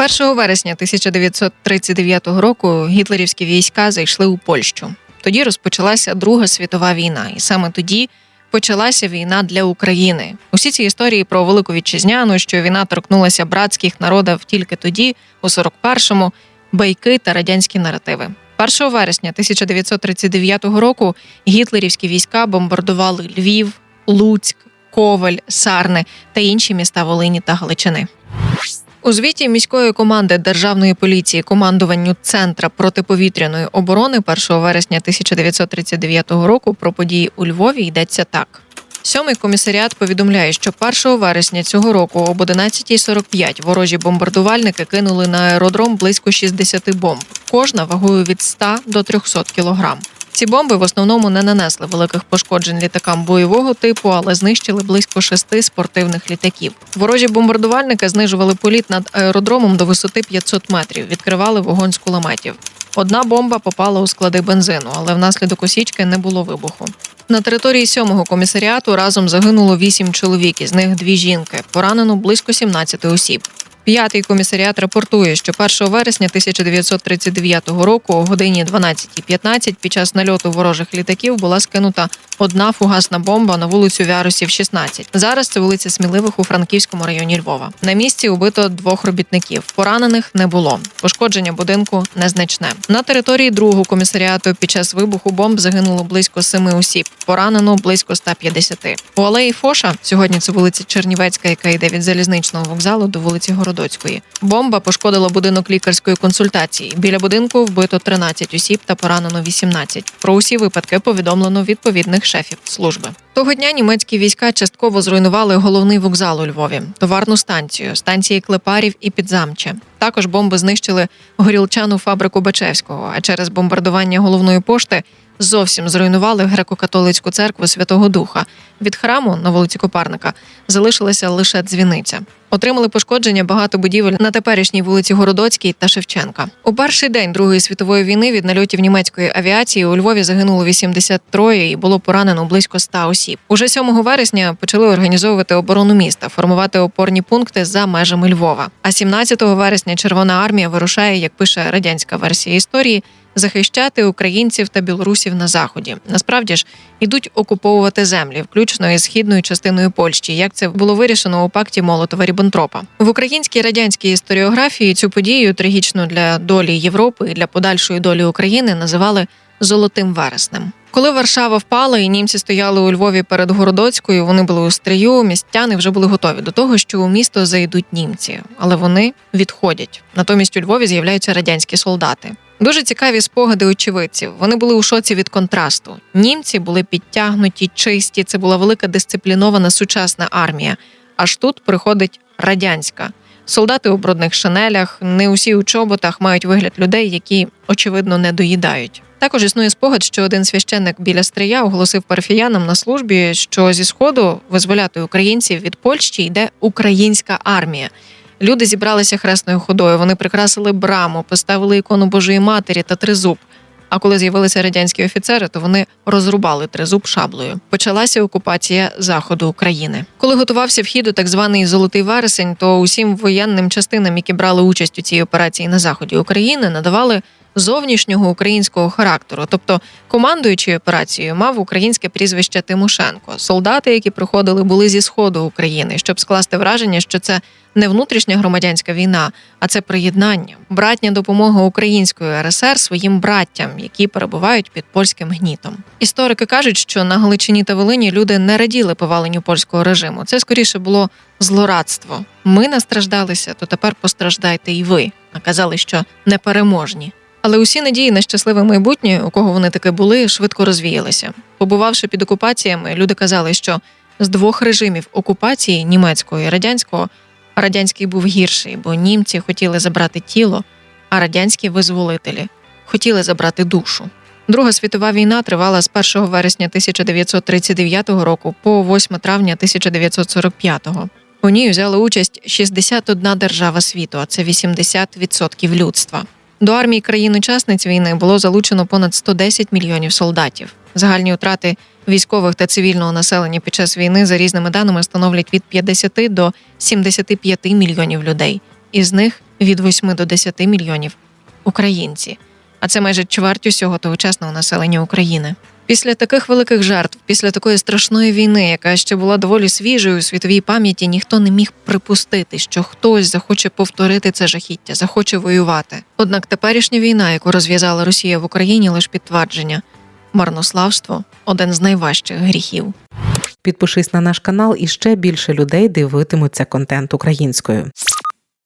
1 вересня 1939 року гітлерівські війська зайшли у Польщу. Тоді розпочалася Друга світова війна, і саме тоді почалася війна для України. Усі ці історії про велику вітчизняну, що війна торкнулася братських народів тільки тоді, у 41-му, байки та радянські наративи. 1 вересня 1939 року гітлерівські війська бомбардували Львів, Луцьк, Коваль, Сарни та інші міста Волині та Галичини. У звіті міської команди державної поліції командуванню Центра протиповітряної оборони 1 вересня 1939 року про події у Львові йдеться так. Сьомий комісаріат повідомляє, що 1 вересня цього року об 11.45 ворожі бомбардувальники кинули на аеродром близько 60 бомб, кожна вагою від 100 до 300 кілограм. Ці бомби в основному не нанесли великих пошкоджень літакам бойового типу, але знищили близько шести спортивних літаків. Ворожі бомбардувальники знижували політ над аеродромом до висоти 500 метрів, відкривали вогонь з кулеметів. Одна бомба попала у склади бензину, але внаслідок осічки не було вибуху. На території сьомого комісаріату разом загинуло вісім чоловік, із них дві жінки. Поранено близько 17 осіб. П'ятий комісаріат рапортує, що 1 вересня 1939 року о годині 12.15 під час нальоту ворожих літаків була скинута одна фугасна бомба на вулицю Вярусів, 16. Зараз це вулиця Сміливих у Франківському районі Львова. На місці убито двох робітників. Поранених не було. Пошкодження будинку незначне. На території другого комісаріату під час вибуху бомб загинуло близько семи осіб. Поранено близько 150. У алеї Фоша сьогодні це вулиця Чернівецька, яка йде від залізничного вокзалу до вулиці Городоцької. Бомба пошкодила будинок лікарської консультації. Біля будинку вбито 13 осіб та поранено 18. Про усі випадки повідомлено відповідних шефів служби. Того дня німецькі війська частково зруйнували головний вокзал у Львові, товарну станцію, станції Клепарів і Підзамче. Також бомби знищили горілчану фабрику Бачевського. А через бомбардування головної пошти зовсім зруйнували греко-католицьку церкву Святого Духа. Від храму на вулиці Копарника залишилася лише дзвіниця. Отримали пошкодження багато будівель на теперішній вулиці Городоцькій та Шевченка. У перший день Другої світової війни від нальотів німецької авіації у Львові загинуло 83 і було поранено близько 100 осіб. Уже 7 вересня почали організовувати оборону міста, формувати опорні пункти за межами Львова. А 17 вересня Червона армія вирушає, як пише радянська версія історії. Захищати українців та білорусів на заході насправді ж ідуть окуповувати землі, включно із східною частиною Польщі. Як це було вирішено у пакті Молотова Ріббентропа. в українській радянській історіографії цю подію трагічну для долі Європи і для подальшої долі України називали Золотим вереснем. Коли Варшава впала і німці стояли у Львові перед Городоцькою, вони були у стрію, містяни вже були готові до того, що у місто зайдуть німці, але вони відходять. Натомість у Львові з'являються радянські солдати. Дуже цікаві спогади очевидців. Вони були у шоці від контрасту. Німці були підтягнуті, чисті. Це була велика дисциплінована сучасна армія. Аж тут приходить радянська. Солдати у брудних шинелях, не усі у чоботах мають вигляд людей, які очевидно не доїдають. Також існує спогад, що один священник біля стрия оголосив парафіянам на службі, що зі сходу визволяти українців від Польщі йде українська армія. Люди зібралися хресною ходою. Вони прикрасили браму, поставили ікону Божої Матері та тризуб. А коли з'явилися радянські офіцери, то вони розрубали тризуб шаблею. Почалася окупація заходу України. Коли готувався вхід у так званий золотий вересень, то усім воєнним частинам, які брали участь у цій операції на заході України, надавали зовнішнього українського характеру. Тобто, командуючий операцією мав українське прізвище Тимошенко. Солдати, які приходили, були зі сходу України, щоб скласти враження, що це не внутрішня громадянська війна, а це приєднання, братня допомога української РСР своїм браттям, які перебувають під польським гнітом. Історики кажуть, що на Галичині та Волині люди не раділи поваленню польського режиму. Це скоріше було злорадство. Ми настраждалися, то тепер постраждайте і ви. А казали, що непереможні. Але усі надії на щасливе майбутнє, у кого вони таки були, швидко розвіялися. Побувавши під окупаціями, люди казали, що з двох режимів окупації німецького і радянського радянський був гірший, бо німці хотіли забрати тіло, а радянські визволителі хотіли забрати душу. Друга світова війна тривала з 1 вересня 1939 року по 8 травня 1945. У ній взяли участь 61 держава світу, а це 80% людства. До армії країн-учасниць війни було залучено понад 110 мільйонів солдатів. Загальні втрати військових та цивільного населення під час війни за різними даними становлять від 50 до 75 мільйонів людей. Із них від 8 до 10 мільйонів українці, а це майже чверть усього тогочасного населення України. Після таких великих жертв, після такої страшної війни, яка ще була доволі свіжою у світовій пам'яті, ніхто не міг припустити, що хтось захоче повторити це жахіття, захоче воювати. Однак теперішня війна, яку розв'язала Росія в Україні, лише підтвердження марнославство один з найважчих гріхів. Підпишись на наш канал, і ще більше людей дивитимуться контент українською.